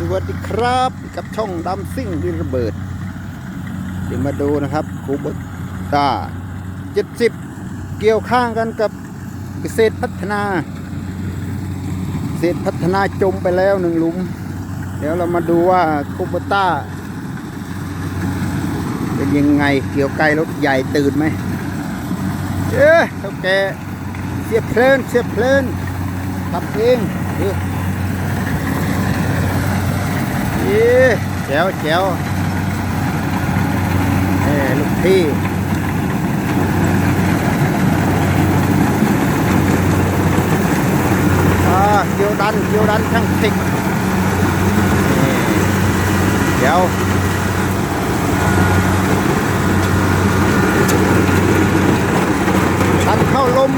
สวัสดีครับกับช่องดำซิ่งดิระเบิดเดี๋ยวมาดูนะครับคูบตา70 เกี่ยวข้างกันกับเกษตรพัฒนาเกษตรพัฒนาจมไปแล้วหนึ่งหลุม เดี๋ยวเรามาดูว่าคูบต้าเป็นยังไงเกี่ยวไกลรถใหญ่ตื่นไหมเอ๊ะเท่าแกเสียเพลินเสียเพลินทำเองดู นี่แจ๋วแจ๋วเอ้ลูกพี่อาเกียวดันเกียวดันช่างติกเดี๋ยวชันเข้าลม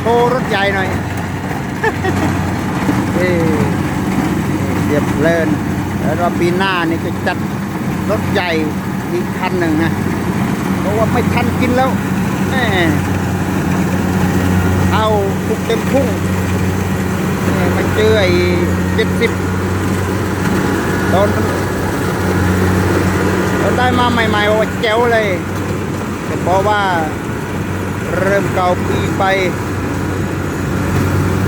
โชว์รถใหญ่หน่อยเอ้เรียบเลิน แล้วก็ปีหน้านี่จะจัดรถใหญ่อีกคันหนึ่งนะเพราะว่าไม่ทันกินแล้วแม่เอาทุกเต็มพุ่งนี่มาเจอไอ้เจ็ดสิบตอนตอนได้มาใหม่ๆว่าแจ๋วเลยแต่เพราะว่าเริ่มเก่าปีไป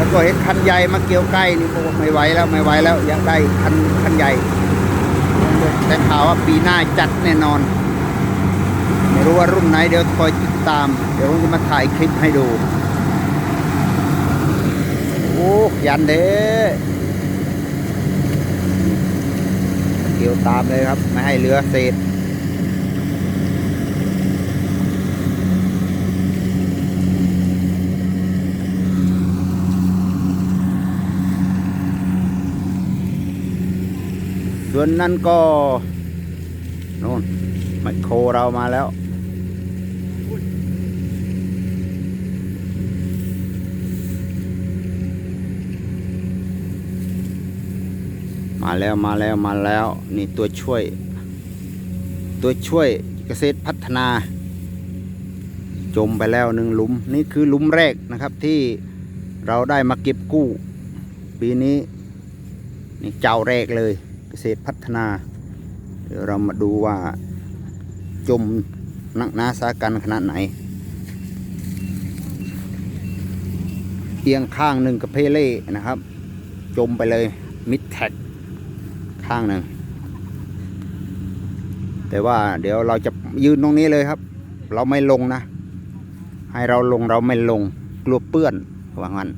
แล้วก็เห็นคันใหญ่มาเกี่ยวใกล้นี่บอกไม่ไหวแล้วไม่ไหวแล้วอยากได้คันคันใหญ่ แต่ข่าวว่าปีหน้าจัดแน่นอน ไม่รู้ว่ารุ่นไหนเดี๋ยวคอยติดตาม เดี๋ยวผมจะมาถ่ายคลิปให้ดูโอ้ยันเด้เกี่ยวตามเลยครับ ไม่ให้เหลือเศษ ส่วนนั้นก็โน่นไมโครเรามาแล้ว มาแล้วมาแล้วมาแล้ว นี่ตัวช่วย ตัวช่วยเกษตรพัฒนา จมไปแล้วหนึ่งหลุม นี่คือหลุมแรกนะครับที่เราได้มาเก็บกู้ ปีนี้นี่เจ้าแรกเลย เกษตรพัฒนาเดี๋ยวเรามาดูว่าจมนักนาสากันขนาดไหน เอียงข้างหนึ่งกับเพเล่นะครับ จมไปเลยมิดแท็กข้างหนึ่ง แต่ว่าเดี๋ยวเราจะยืนตรงนี้เลยครับ เราไม่ลงนะ ให้เราลงเราไม่ลงกลัวเปื้อนว่างั้น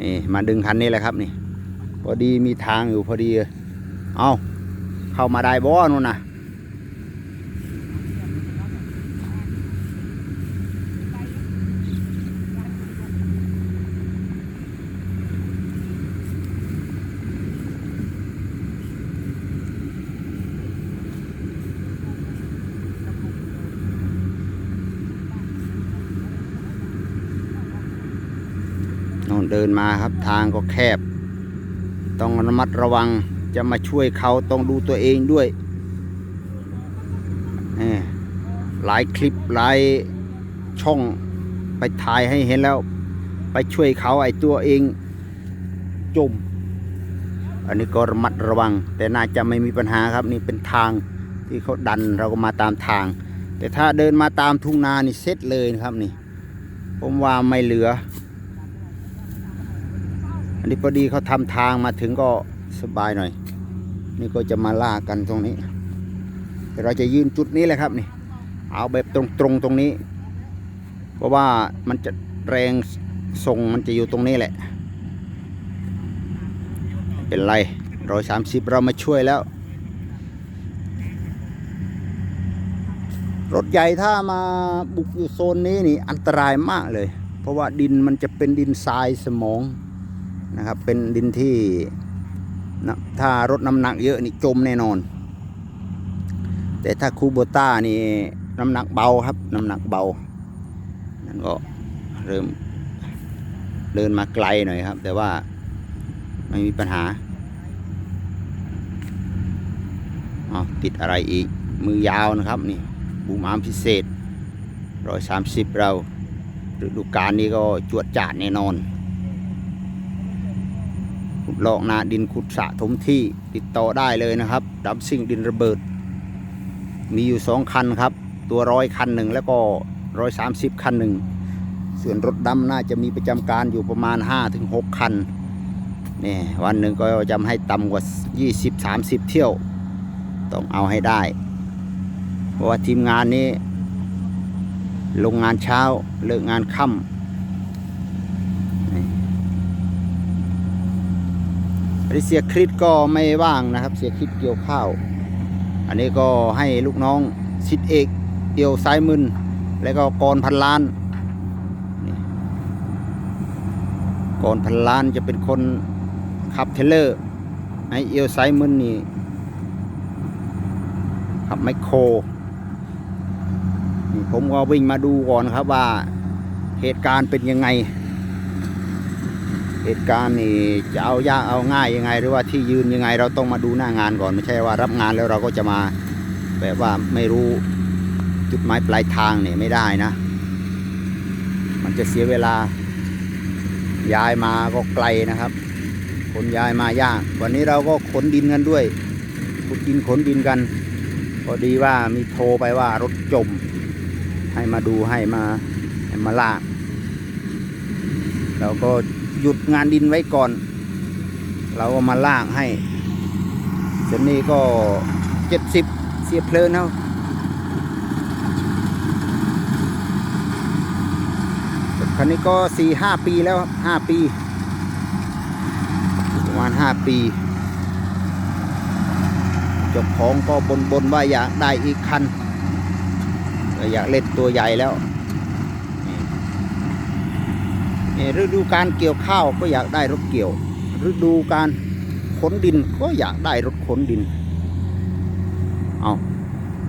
นี่มาดึงคันนี้แหละครับนี่ พอดีมีทางอยู่พอดี เอาเข้ามาได้บ่นู่นนะนอนเดินมาครับทางก็แคบ ต้องระมัดระวังจะมาช่วยเขาต้องดูตัวเองด้วยนี่หลายคลิปหลายช่องไปถ่ายให้เห็นแล้ว ไปช่วยเขาไอ้ตัวเองจม อันนี้ก็ระมัดระวัง แต่น่าจะไม่มีปัญหาครับนี่เป็นทางที่เขาดันเราก็มาตามทาง แต่ถ้าเดินมาตามทุ่งนานี่เซ็ตเลยนะครับนี่ ผมว่าไม่เหลือ อันนี้พอดีเขาทำทางมาถึงก็สบายหน่อย นี่ก็จะมาล่ากันตรงนี้เราจะยืนจุดนี้แหละครับนี่ เอาแบบตรงตรงตรงนี้ เพราะว่ามันจะแรงส่งมันจะอยู่ตรงนี้แหละ เป็นไรร้อยสามสิบเรามาช่วยแล้ว รถใหญ่ถ้ามาบุกอยู่โซนนี้นี่อันตรายมากเลย เพราะว่าดินมันจะเป็นดินทรายสมอง นะครับ เป็นดินที่ถ้ารถน้ำหนักเยอะนี่จมแน่นอน แต่ถ้าคูโบต้านี่น้ำหนักเบาครับ น้ำหนักเบา นั่นก็เริ่มเดินมาไกลหน่อยครับ แต่ว่าไม่มีปัญหาเอาติดอะไรอีก มือยาวนะครับนี่บูมอาร์มพิเศษร้อยสามสิบเราฤดูกาลนี้ก็จวดจาดแน่นอน ลอกนาดินขุดสะถมที่ติดต่อได้เลยนะครับดับซิ่งดินระเบิด มีอยู่สองคันครับ ตัวร้อยคันหนึ่งแล้วก็ร้อยสามสิบคันหนึ่งส่วนรถดำน่าจะมีประจำการอยู่ประมาณ5-6คันนี่วันหนึ่งก็จะให้ต่ำกว่า 20-30 เที่ยว ต้องเอาให้ได้ เพราะว่าทีมงานนี้ ลงงานเช้า เลิกงานค่ำ อันนี้เสียคริสก็ไม่ว่างนะครับ เสียคริสเกี่ยวข้าว อันนี้ก็ให้ลูกน้องชิดเอกเกี่ยวซ้ายมึนแล้วก็กรพันล้านก่อนพันล้านจะเป็นคนขับเทเลอร์ไอเอลไซมึนนี่ขับไมโครผมก็วิ่งมาดูก่อนครับว่าเหตุการณ์เป็นยังไง เหตุการณ์นี่จะเอายากเอาง่ายยังไง หรือว่าที่ยืนยังไงเราต้องมาดูหน้างานก่อนไม่ใช่ว่ารับงานแล้วเราก็จะมาแบบว่าไม่รู้จุดหมายปลายทางเนี่ยไม่ได้นะ มันจะเสียเวลาย้ายมาก็ไกลนะครับ ขนย้ายมายาก วันนี้เราก็ขนดินกันด้วยขุดดินขนดินกันพอดีว่ามีโทรไปว่ารถจม ให้มาดูให้มาให้มาลากเราก็ หยุดงานดินไว้ก่อน เราก็มาลากให้ส่วนนี้ก็เจ็ดสิบเสียเพลินเอาคันนี้ก็สี่ห้าปีแล้วครับห้าปี ประมาณห้าปีจ้าของก็บนบนว่าอยากได้อีกคันอยากเล่นตัวใหญ่แล้วนี่นี่ ฤดูการเกี่ยวข้าวก็อยากได้รถเกี่ยว ฤดูการขนดินก็อยากได้รถขนดิน เอา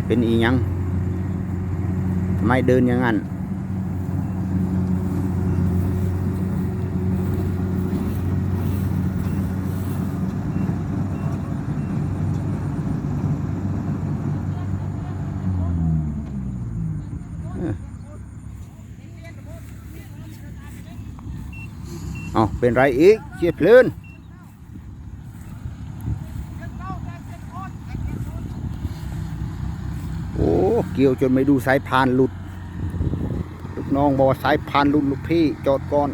เป็นอีหยัง ไม่เดินอย่างนั้น เอาเป็นไรอีกเชียดเพลินโอ้ เกี่ยวจนไม่ดูสายพานหลุด ลูกน้องบอกว่าสายพานหลุดลูกพี่จอดก่อน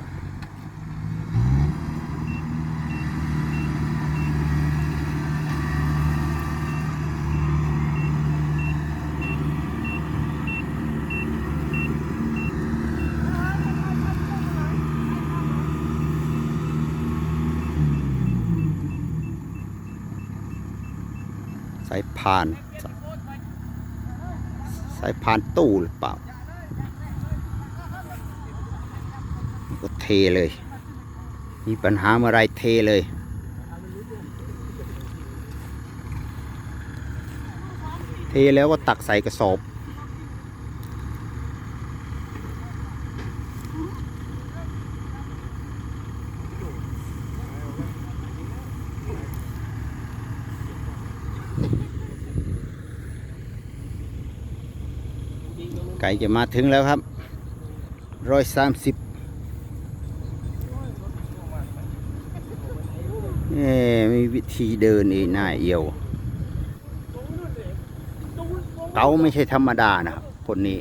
สาน สายพานตู้หรือเปล่า ก็เทเลย มีปัญหาเมื่อไรเทเลยเทแล้วก็ตักใส่กระสอบ ไก่จะมาถึงแล้วครับร้อยสามสิบเอ๊ะมีวิธีเดินอีน้าเอียวเกาไม่ใช่ธรรมดานะครับ คนนี้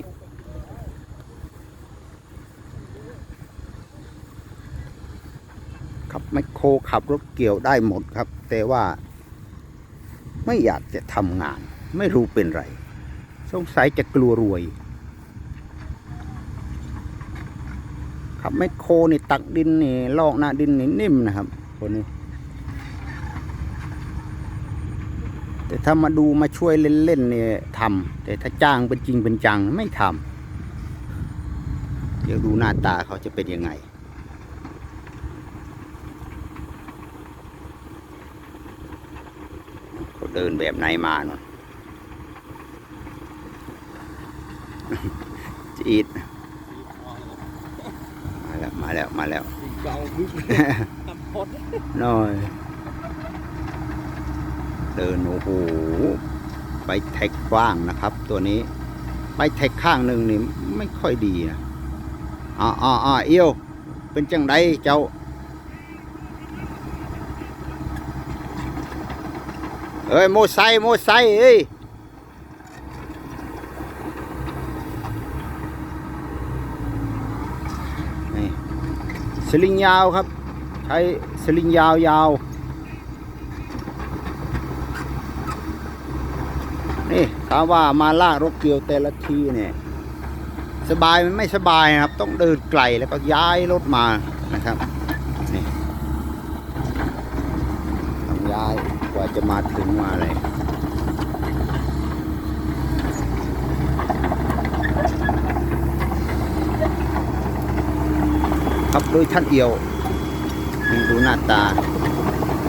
ขับไมโครขับรถเกี่ยวได้หมดครับ แต่ว่า ไม่อยากจะทำงาน ไม่รู้เป็นไร สงสัยจะกลัวรวย ขับแมคโคนี่ตักดินนี่ลอกหน้าดินนี่นิ่มนะครับคนนี้ แต่ถ้ามาดูมาช่วยเล่นๆเนี่ยทำแต่ถ้าจ้างเป็นจริงเป็นจังไม่ทำเดี๋ยวดูหน้าตาเขาจะเป็นยังไงเขาเดินแบบไหนมาเนาะจีด แล้วมาแล้วน้อยเดินโอ้โหไปแท็กกว้างนะครับ ตัวนี้ ไปแท็กข้างหนึ่งนี่ไม่ค่อยดีนะอ่าอ่าอเอี้ยว เป็นจังไดเจ้า เอ้ยโมไซโมไซเอ้ย สลิงยาวครับ ใช้สลิงยาวยาวนี่ถามว่ามาลากรถเกี่ยวแต่ละทีเนี่ย สบายมันไม่สบายนะครับ ต้องเดินไกลแล้วก็ย้ายรถมานะครับนี่ต้องย้ายกว่าจะมาถึงมาอะไร ครับโดยท่านเอียวดูหน้าตา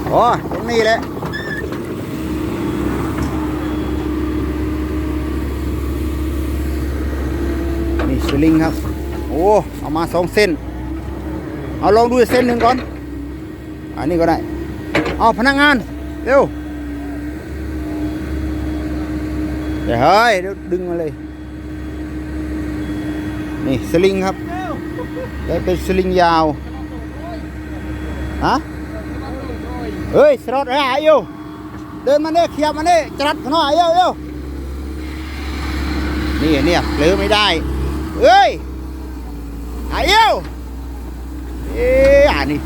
โอ้ตรงนี้แหละนี่สลิงครับ โอ้เอามาสองเส้น เอาลองดูเส้นหนึ่งก่อน อันนี้ก็ได้ เอาพนักงาน เร็วเดี๋ยวเฮ้ยเดี๋ยวดึงมาเลย นี่สลิงครับ ได้เป็นสลิงยาวฮะเฮ้ยสรอดไอ้อายุเดินมาเนี่ยเขียบมาเนี่ยจัดขางนอยเอ้วเอวนี่เนี่ยเลือไม่ได้เฮ้ยอายุเอ๊ะอ่านี่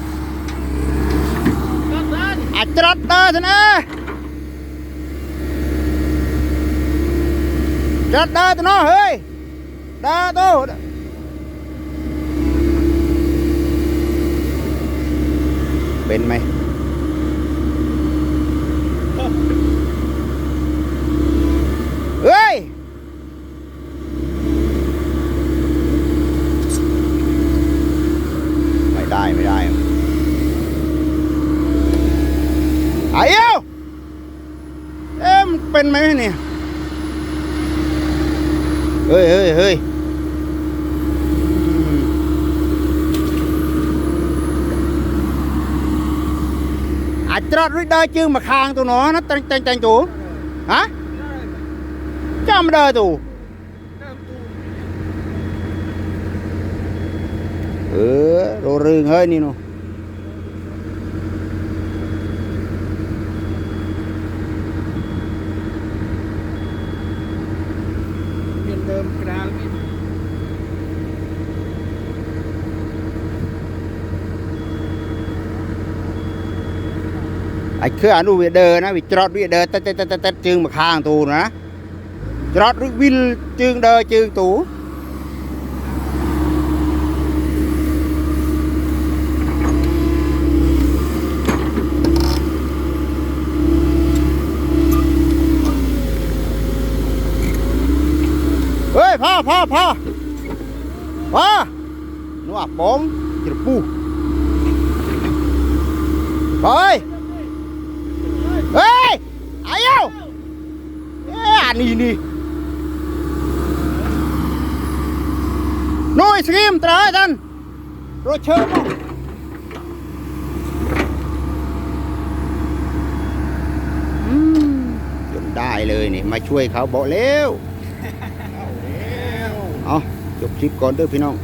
อาจรัดเดินะจัดเดินนะเฮ้ยเดินโต เป็นไหมเฮ้ย ไม่ได้ไม่ได้ไอ้เอ้าเอ๊ะมันเป็นไหมเนี่ย เฮ้ยเฮ้ยเฮ้ย អាចត្រាត់រួចដើរជើងមកខាងទៅណោះណាតែងតែងតែងទៅហ៎ចាំដើរទៅអឺររឿងហើយនេះនោះ អាចគឺអនុវាដឺណាវាច្រត់វាដឺតិចតិចតិចតិចជើងមកខាងទូណាច្រត់ឬវិលជើងដើរជើងទូអើយផោផោផោផោនោះអាបងជ្រពុះបើអើយ นนี้นี่น้อยสกิมตรายท่านโรเชอร์มั้งอืมจนได้เลยนี่ มาช่วยเขาบอกเร็วเอาจบคลิปก่อนเด้อพี่น้อง